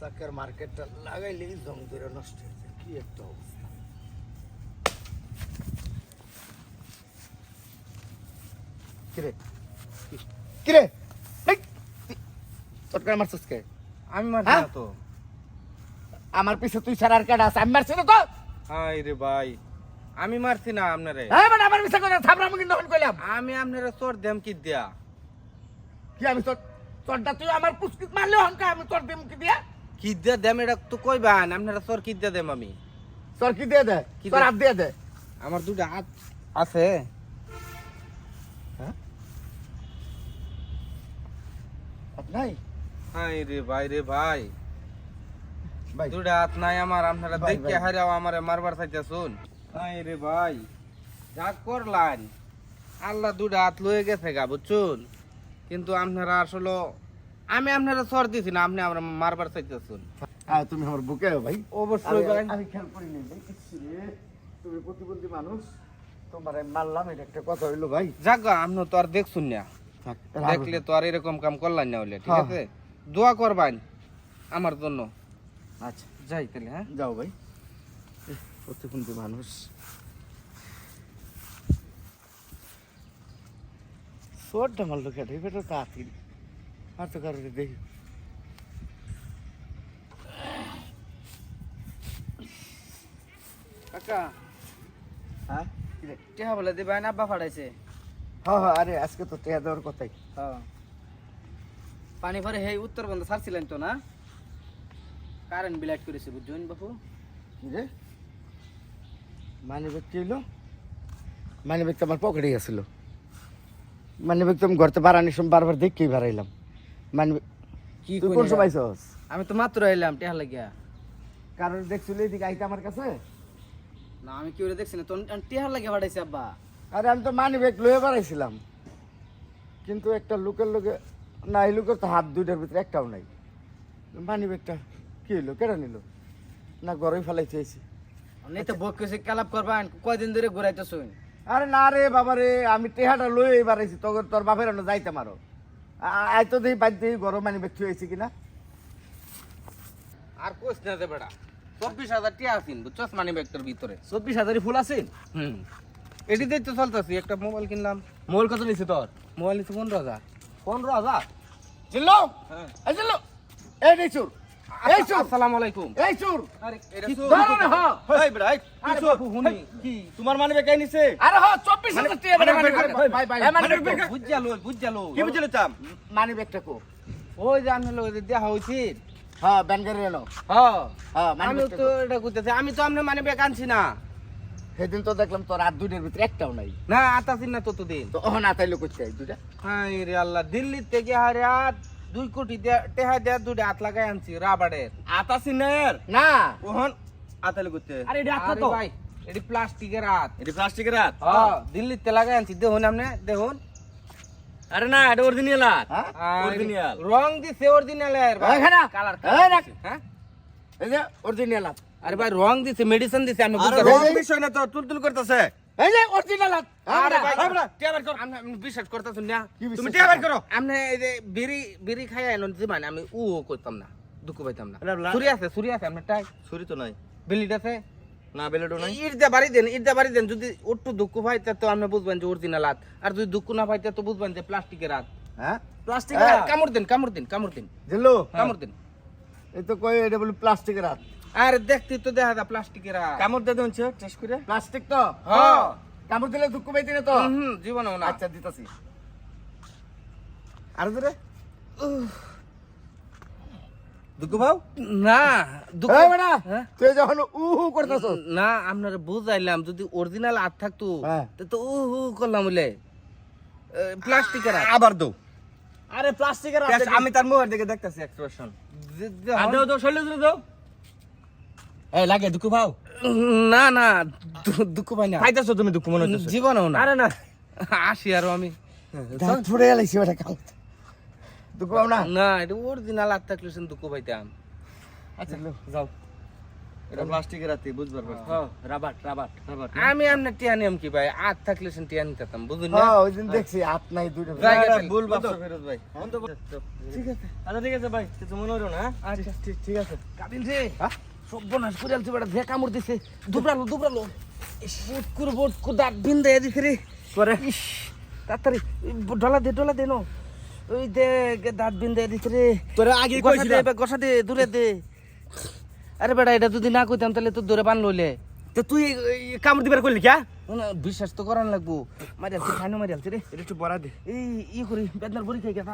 চাকের মার্কেটটা লাগাইলেই জং ধরে নষ্ট হয়ে যায় কি একটা অবস্থা। কিরে কিরে তুই- চটকার মারছিস কে? আমি মারছি হ্যাঁ? না তো। আমার পিছে তুই আছে আমি মারছি না তো? হাই রে ভাই আমি মারছি না আপনারে। হ্যাঁ মানে আমার পিছে কথা থামরা আমি কিন্তু কইলাম আমি আপনারা চোর দেম কি দিয়া? কি আমি তুই আমার পুষ্কিত মারলে হনকা আমি তোর দিম কি দিয়া? কি দিয়া দেম এটা তো কইবান আপনারা চোর কি দেম আমি? তোর কি দিয়ে দে কি দে? হাত দিয়ে দে আমার দুটা হাত আছে। হাত নাই? হাই রে ভাই রে ভাই। দুটা হাত নাই আমার আপনারা দেখে। হারাও আমারে মারবার চাইতে শুন হাই রে ভাই। যা করলান আল্লাহ দুটা হাত লয়ে গেছে গা বুঝছুন? কিন্তু আপনারা আসলে আমি আপনারা সর দিছি না আপনি আমরা মারবার চাইতেছুন। হ্যাঁ তুমি আমার বুকে ভাই। অবশ্যই ভাই। আমি- খেয়াল করিনি ভাই তুমি প্রতিবন্ধী মানুষ তোমার মারলাম এটা একটা কথা হইল ভাই। যাক আপনি তো আর দেখছুন না। দেখলে তো আর এরকম কাম করলাম না হলে ঠিক হ্যাঁ। আছে? দোয়া করবান আমার জন্য। আচ্ছা। যাই তাহলে হ্যাঁ? যাও ভাই। প্রতিবন্ধী মানুষ। চোরটা মারলো কেটে এটা তাড়াতাড়ি। আর তো কারণে দেখি। কাকা। হ্যাঁ? টেহা বলে দিবেন আব্বা ফাড়াইছে। হ্যাঁ হ্যাঁ আরে আজকে তো টেয়া দেওয়ার কথাই। হ্যাঁ। পানি ভরে হেই উত্তর বন্ধ ছাড়ছিলেন তো না? কারেন্ট বিলাইট করেছে বুঝছেন কি রে? মানি ব্যাগ কি হইল? মানি ব্যাগ তো আমার পকেটে গেছিল মানি ব্যাগ তো আমি ঘরতে বাড়ানির সময় বারবার দেখকেই বাড়াইলাম। মানি কি তুই কোন সময় আইছস? আমি তো মাত্র এলাম টেহা লাগিয়া। কারণ দেখছিল এদিকে আইতে আমার কাছে? না আমি কি করে দেখছি না? তো টেহা লাগিয়া ফাড়াইছে আব্বা। আরে আমি তো মানি ব্যাগ লয়ে বাড়াইছিলাম কিন্তু একটা লোকের লোকে না এই লোকের তো হাত দুইটার ভিতরে একটাও নাই। মানি ব্যাগটা কি হইল? কেটে নিল? না গরমই ফেলাইতে আইছি। নেই তো বক কেসে কালাপ করবান কয়দিন ধরে ঘুরাইতে শুন আরে না রে বাবা রে আমি টেহাটা লয়ে বাড়াইছি তোর তোর বাপের যাইতে মারো আই তো দেখি বাদ দেই গরম মানি ব্যাগ হয়েছে কিনা। আর কোস না দে বেড়া চব্বিশ হাজার টিয়া আছেন বুঝছস? মানি ব্যাগটার ভিতরে। চব্বিশ হাজারই ফুল আছে হুম। এটিতেই তো চলতেছি একটা মোবাইল কিনলাম। মোবাইল কত নিছে তোর? মোবাইল নিছে পনেরো হাজার। পনেরো হাজার? জিল্লো! হ্যাঁ। জিল্লো! এই নে চুর এই চুর আসসালামু আলাইকুম। এই চুর আরে এটা কি না এই বেড়া আরে বাপু, হুনি। কি? তোমার মানে নিছে? আরে হ্যাঁ টাকা মানে মানি ভাই ভাই মানি কি বুঝলে চাম? মানি কো ওই আমি হ্যাঁ ব্যাংকের এলো হ্যাঁ হ্যাঁ তো। এটা আমি তো মানি ব্যাগ আনছি না। সেদিন তো দেখলাম তোর হাত দুইটার ভিতরে একটাও নাই। না আতাছি না তো করতে দুইটা। হাই রে আল্লাহ দিল্লি থেকে হারে দুই কোটি দে- টেহা দেয়া দুইটা হাত লাগাই আনছি রাবারের। আতা সিনের না। ওহন আতালে করতে আরে এটা আরে ভাই এটি প্লাস্টিকের হাত এটা প্লাস্টিকের হাত হ্যাঁ দিল্লিতে লাগাই আনছি দেখুন আপনি দেখুন। আরে না এটা অরিজিনাল হাত Original. রং দিছে অরিজিনাল এর কালার এই হ্যাঁ? এই যে অরিজিনাল হাত আরে ভাই রং দিছে মেডিসিন দিছে আমি বুঝতে রং পারছি। বিষয় না তো তুলতুল করতেছে। এই যে অরিজিনাল বিশ্বাস করতেছেন না। তুমি টিয়া করো। আপনি এই যে বিড়ি বিড়ি খাই আইলেন যে মানে আমি উ ও করতাম না দুঃখ পাইতাম না। ছুরি আছে ছুরি আছে আপনার টাই। ছুরি তো নাই। বিলিট আছে? না বেলেডো নাই। ইট দিয়ে বাড়ি দেন ইট দিয়ে বাড়ি দেন যদি একটু দুঃখ পাইতে তো আপনি বুঝবেন যে অরিজিনাল হাত আর যদি দুঃখ না পাইতে তো বুঝবেন যে প্লাস্টিকের হাত। হ্যাঁ? প্লাস্টিকের হ্যাঁ। কামড় দিন কামড় দিন কামড় দিন। জিল্লু? কামড় দিন। এই তো কই এটা বলি প্লাস্টিকের হাত। আর দেখতে তো দেখা যায় প্লাস্টিকের কামড় দিয়ে দিচ্ছে টেস্ট করে। প্লাস্টিক তো? হ্যাঁ কামড় দিলে দুঃখ পাইতি না তো? হুম জীবনেও না। আচ্ছা দিতাছি। আর ধরে দুঃখ ভাও না দুঃখ এই বেটা হ্যাঁ? তুই যখন উ হু করতেছস না আপনার বুঝাইলাম যদি অরিজিনাল হাত থাকতো হ্যাঁ। তো উ হু করলাম বলে। প্লাস্টিকের আবার দাও আরে প্লাস্টিকের আমি তার মুখের দিকে দেখতেছি এক্সপ্রেশন যে- যে- দাও দাও দাও এই লাগে দুঃখ ভাও? না না দুঃখ পাই না। খাইতেছো তুমি দুঃখ মনে হচ্ছে জীবনেও না। আরে না। আসি আরও আমি। দাঁত ফুড়ে গেলাইছি বেটা কাম দুঃখ পাও না? না এটা অরিজিনাল হাত থাকলে সে দুঃখ পাইতাম। আচ্ছা যাও। এটা প্লাস্টিকের রাতে বুঝবার পারছি। হ্যাঁ রাবাট রাবাট আমি আপনার টিয়া নিয়ম কি ভাই? আট থাকলে সে টিয়া নিতাম বুঝুন না? হ্যাঁ ওই দিন দেখছি হাত নাই দুইটা জায়গা ভুল ভাবছ ফেরত ভাই। ঠিক আছে। আচ্ছা ঠিক আছে ভাই কিছু মনে হলো না? আচ্ছা। ঠিক আছে। কাবিল রে সব বনাস করে আলছে বেটা যে কামড় দিছে। দুবরালো দুবরালো বোট করে বোট করে দাঁত বিন দেয় দিছে রে। করে ইস তাড়াতাড়ি ডলা দে ডলা দে নো। ওই দে দাঁত বিন দেয় দিছে রে। তোরা আগে কইছিলাম। এবার গসা দে দূরে দে। আরে বেটা এটা যদি না কইতাম তাহলে তো দূরে বান লইলে তো তুই কামড় দিবার কইলি কিয়া? না, বিশ্বাস তো করান লাগবো। মারি আলছি খাইনো মারি আলছি রে। এটা একটু বড়া দে। এই ই করি বেদনার বড়ি খাই গেছে